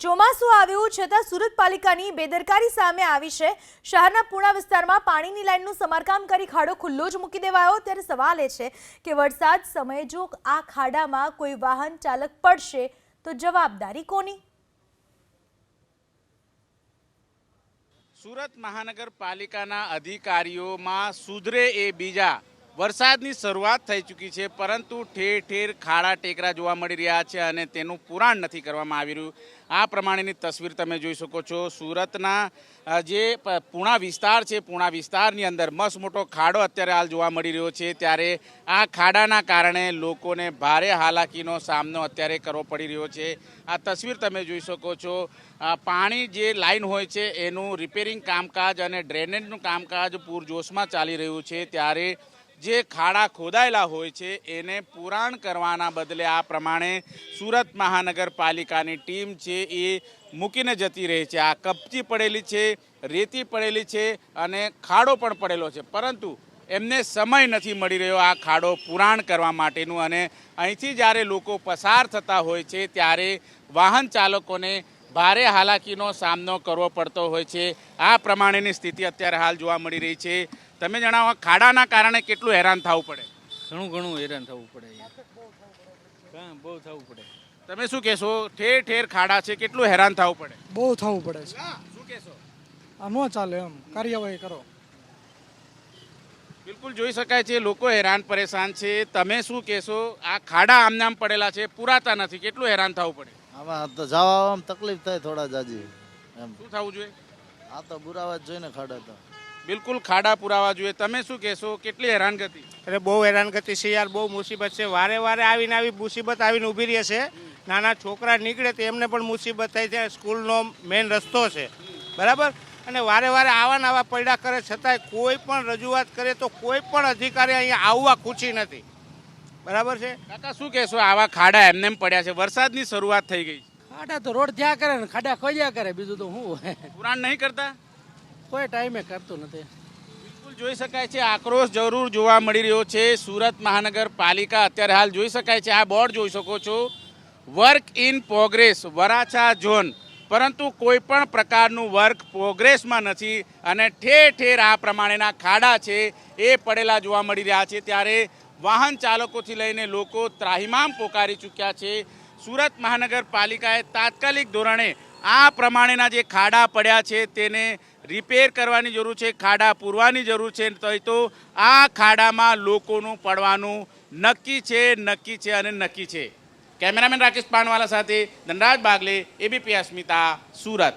ચોમાસું આવ્યું છતાં સુરત પાલિકાની બેદરકારી સામે આવી છે. શહેરના પૂણા વિસ્તારમાં પાણીની લાઇનનું સમારકામ કરી ખાડો ખુલ્લો જ મૂકી દેવાયો. ત્યારે સવાલ એ છે કે વરસાદ સમયે જો આ ખાડામાં કોઈ વાહન ચાલક પડશે તો જવાબદારી કોની? સુરત મહાનગરપાલિકાના અધિકારીઓમાં સુધરે એ બીજા વરસાદની શરૂઆત થઈ ચૂકી છે, પરંતુ ઠેર ઠેર ખાડા ટેકરા જોવા મળી રહ્યા છે અને તેનું પુરાણ નથી કરવામાં આવી રહ્યું. આ પ્રમાણેની તસવીર તમે જોઈ શકો છો. સુરતના જે પૂણા વિસ્તાર છે, પૂણા વિસ્તારની અંદર મસ્ત મોટો ખાડો અત્યારે હાલ જોવા મળી રહ્યો છે. ત્યારે આ ખાડાના કારણે લોકોને ભારે હાલાકીનો સામનો અત્યારે કરવો પડી રહ્યો છે. આ તસવીર તમે જોઈ શકો છો. પાણી જે લાઈન હોય છે, એનું રિપેરિંગ કામકાજ અને ડ્રેનેજનું કામકાજ પૂરજોશમાં ચાલી રહ્યું છે. ત્યારે જે ખાડા ખોદાયેલા હોય છે, એને પુરાણ કરવાના બદલે આ પ્રમાણે સુરત મહાનગરપાલિકાની ટીમ છે એ મૂકીને જતી રહી છે. આ કપચી પડેલી છે, રેતી પડેલી છે અને ખાડો પણ પડેલો છે. પરંતુ એમને સમય નથી મળી રહ્યો આ ખાડો પુરાણ કરવા માટેનું અને અહીંથી જ્યારે લોકો પસાર થતા હોય છે, ત્યારે વાહન ચાલકોને ભારે હાલાકીનો સામનો કરવો પડતો હોય છે. આ પ્રમાણેની સ્થિતિ અત્યારે હાલ જોવા મળી રહી છે. તમે જણાવો ખાડાના કારણે કેટલું હેરાન થવું પડે? ઘણું ઘણું હેરાન થવું પડે હા બહુ થવું પડે. તમે શું કહેશો? ઠેર ઠેર ખાડા છે કેટલું હેરાન થવું પડે? બહુ થવું પડે છે. શું કહેશો? આ ન ચાલે એમ. કાર્યવાહી કરો. બિલકુલ જોઈ શકાય છે લોકો હેરાન પરેશાન છે. તમે શું કહેશો? આ ખાડા આમનામ પડેલા છે પુરાતા નથી. કેટલું હેરાન થવું પડે? આમાં તો જવા આવવામાં તકલીફ થાય થોડા જાજી. એમ. શું થવું જોઈએ? આ તો બુરાવા જ જોઈને ખાડા તો. બિલકુલ ખાડા પુરાવા જોઈએ. તમે શું કહેશો? કેટલી હેરાનગતિ? એટલે બહુ હેરાનગતિ છે યાર બહુ મુસીબત છે. વારે વારે આવીને આવી મુસીબત આવીને ઊભી રહે છે. નાના છોકરા નીકળે તો એમને પણ મુસીબત થાય છે. સ્કૂલનો મેઇન રસ્તો છે. બરાબર? અને વારે વારે આવા નવા પૈડા કરે છતાંય કોઈ પણ રજૂઆત કરે તો કોઈ પણ અધિકારી અહીંયા આવવા ખુશી નથી. બરાબર છે? કાકા શું કહેશો? આવા ખાડા એમને પડ્યા છે. વરસાદની શરૂઆત થઈ ગઈ. ખાડા તો રોડ ત્યાં કરે ને ખાડા ખોજ્યા કરે. બીજું તો શું? હોય પુરાણ નહીં કરતા? કોઈ ટાઈમે કરતું નથી. બિલકુલ જોઈ શકાય છે, આક્રોશ જરૂર જોવા મળી રહ્યો છે. સુરત મહાનગરપાલિકા અત્યારે હાલ જોઈ શકાય છે, આ બોર્ડ જોઈ શકો છો. Work in progress Varachha zone પરંતુ કોઈ પણ પ્રકારનું વર્ક પ્રોગ્રેસમાં નથી અને ઠેર ઠેર આ પ્રમાણેના ખાડા છે એ પડેલા જોવા મળી રહ્યા છે. ત્યારે વાહન ચાલકોથી લઈને લોકો ત્રાહિમામ પોકારી ચૂક્યા છે. સુરત મહાનગરપાલિકાએ તાત્કાલિક ધોરણે આ પ્રમાણેના જે ખાડા પડ્યા છે તેને રિપેર કરવાની જરૂર છે, ખાડા પૂરવાની જરૂર છે, તો આ ખાડામાં લોકોનું પડવાનું નક્કી છે નક્કી છે અને નક્કી છે. કેમેરામેન રાકેશ પાનવાલા સાથે ધનરાજ બાગલે એબીપી અસ્મિતા સુરત.